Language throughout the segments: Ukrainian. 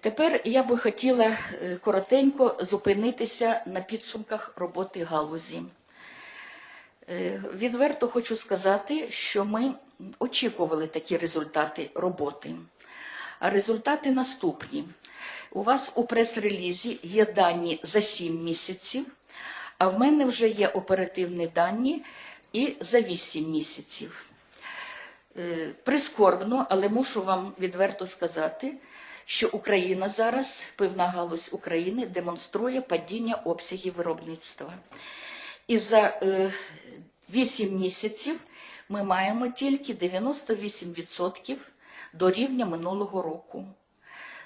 Тепер я би хотіла е, коротенько зупинитися на підсумках роботи галузі. Е, Відверто хочу сказати, що ми очікували такі результати роботи. А результати наступні. У вас у прес-релізі є дані за 7 місяців, а в мене вже є оперативні дані і за 8 місяців. Е, Прискорбно, але мушу вам відверто сказати, що Україна зараз, пивна галузь України, демонструє падіння обсягів виробництва. І за е, 8 місяців ми маємо тільки 98% до рівня минулого року.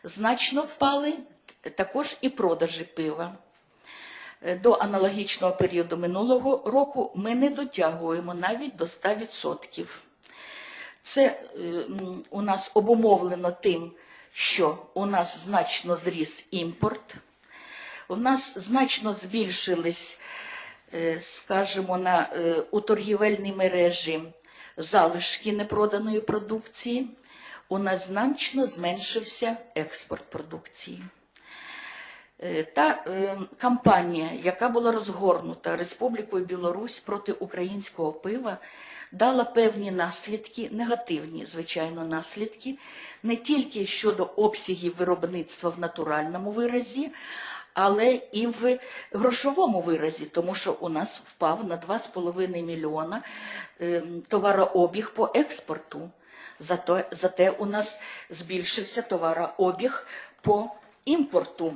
Значно впали також і продажі пива. Е, До аналогічного періоду минулого року ми не дотягуємо навіть до 100%. Це е, у нас обумовлено тим, що у нас значно зріс імпорт, у нас значно збільшились, е, скажімо, на, е, у торгівельній мережі залишки непроданої продукції, у нас значно зменшився експорт продукції. Е, Та е, кампанія, яка була розгорнута Республікою Білорусь проти українського пива, дала певні наслідки, негативні, звичайно, наслідки, не тільки щодо обсягів виробництва в натуральному виразі, але і в грошовому виразі, тому що у нас впав на 2,5 мільйона е, товарообіг по експорту. Зато, зате у нас збільшився товарообіг по імпорту.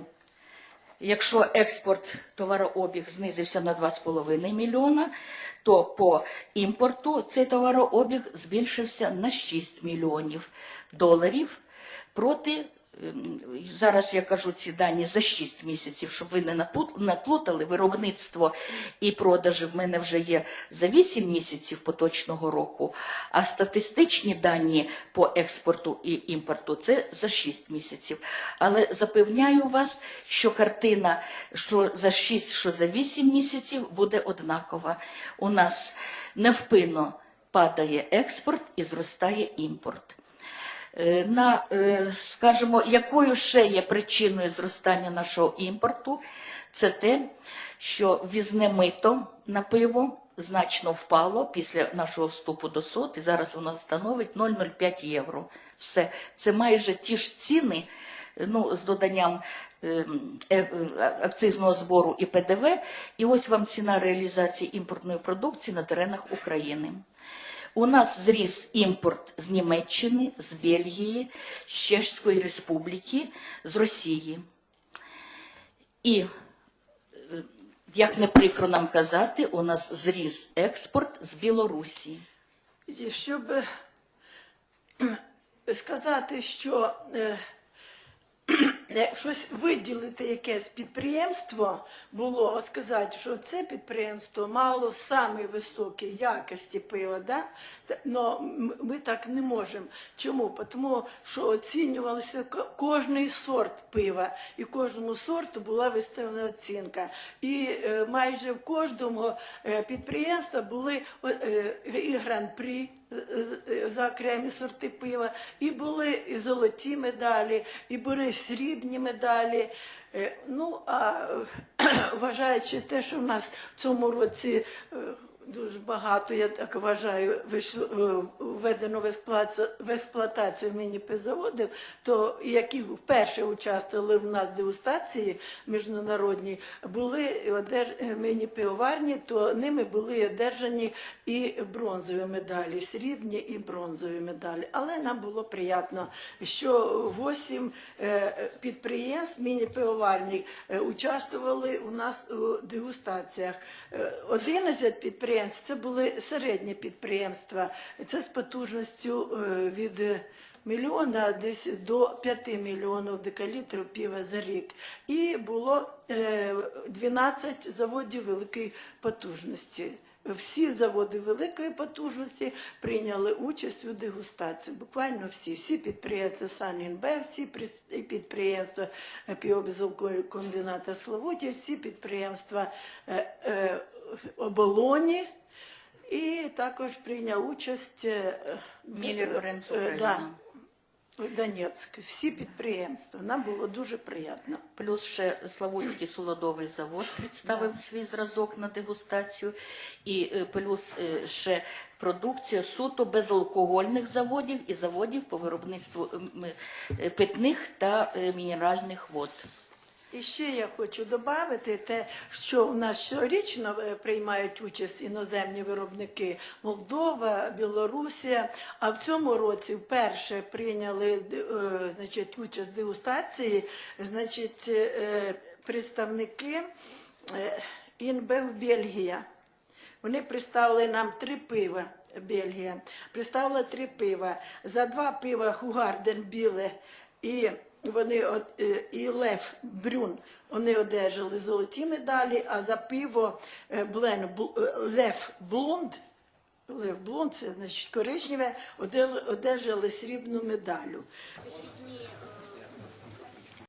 Якщо експорт товарообіг знизився на 2,5 мільйона, то по імпорту цей товарообіг збільшився на 6 мільйонів доларів проти. Ем, Зараз я кажу ці дані за 6 місяців, щоб ви не наплутали. Виробництво і продажі в мене вже є за 8 місяців поточного року, а статистичні дані по експорту і імпорту це за 6 місяців. Але запевняю вас, що картина, що за 6, що за 8 місяців буде однакова. У нас невпинно падає експорт і зростає імпорт. Е, На, е, скажімо, якою ще є причиною зростання нашого імпорту, це те, що візне мито на пиво значно впало після нашого вступу до СОТ, і зараз воно становить 0,05 євро. Все. Це майже ті ж ціни, ну, з доданням е, е, акцизного збору і ПДВ. І ось вам ціна реалізації імпортної продукції на теренах України. У нас зріс імпорт з Німеччини, з Бельгії, з Чеської Республіки, з Росії. І, е, як не прикро нам казати, у нас зріс експорт з Білорусі. Щоб е, сказати, що е, щось виділити якесь підприємство було, сказати, що це підприємство мало самої високої якості пива, да? Но ми так не можемо. Чому? Тому що оцінювався кожний сорт пива, і кожному сорту була виставлена оцінка. І е, майже в кожному е, підприємства були е, і е, за окремі сорти пива, і були і золоті медалі, і були срібні медалі. Е, Ну, а вважаючи те, що в нас в цьому році е, дуже багато, я так вважаю, вийшло, е, введено в експлуатацію, в міні-пивзаводів, то які вперше участвували в нас дегустації міжнародні, були одерж... е, міні-пивоварні, то ними були одержані і бронзові медалі, срібні і бронзові медалі. Але нам було приємно, що восім е, підприємств міні-пивоварні участвували у нас у дегустаціях. Е, 11 підприємств це були середні підприємства, це з потужністю е, від е, мільйона десь до 5 мільйонів декалітрів пива за рік. І було е, 12 заводів великої потужності. Всі заводи великої потужності прийняли участь у дегустації. Буквально всі, всі підприємства Санінбе, всі підприємства Піобізового комбіната Славуті, всі підприємства е, е, оболоні. І також прийняв участь е, е, да, Донецьк, всі підприємства. Нам було дуже приємно. Плюс ще Славутський солодовий завод представив свій зразок на дегустацію, і е, плюс ще продукція суто безалкогольних заводів і заводів по виробництву питних та мінеральних вод. І ще я хочу додати те, що у нас щорічно е, приймають участь іноземні виробники Молдова, Білорусія. А в цьому році вперше прийняли е, значить, участь в дегустації значить, е, представники Інбел Бельгія. Вони представили нам три пива. Бельгія представила три пива. За два пива Хугарден біле і вони от, е, і Лев Брюн вони одержали золоті медалі, а за пиво е, Блен Бл- е, Лев Блонд. Лев Блунд, це значить коричневе, одержали, срібну медалю.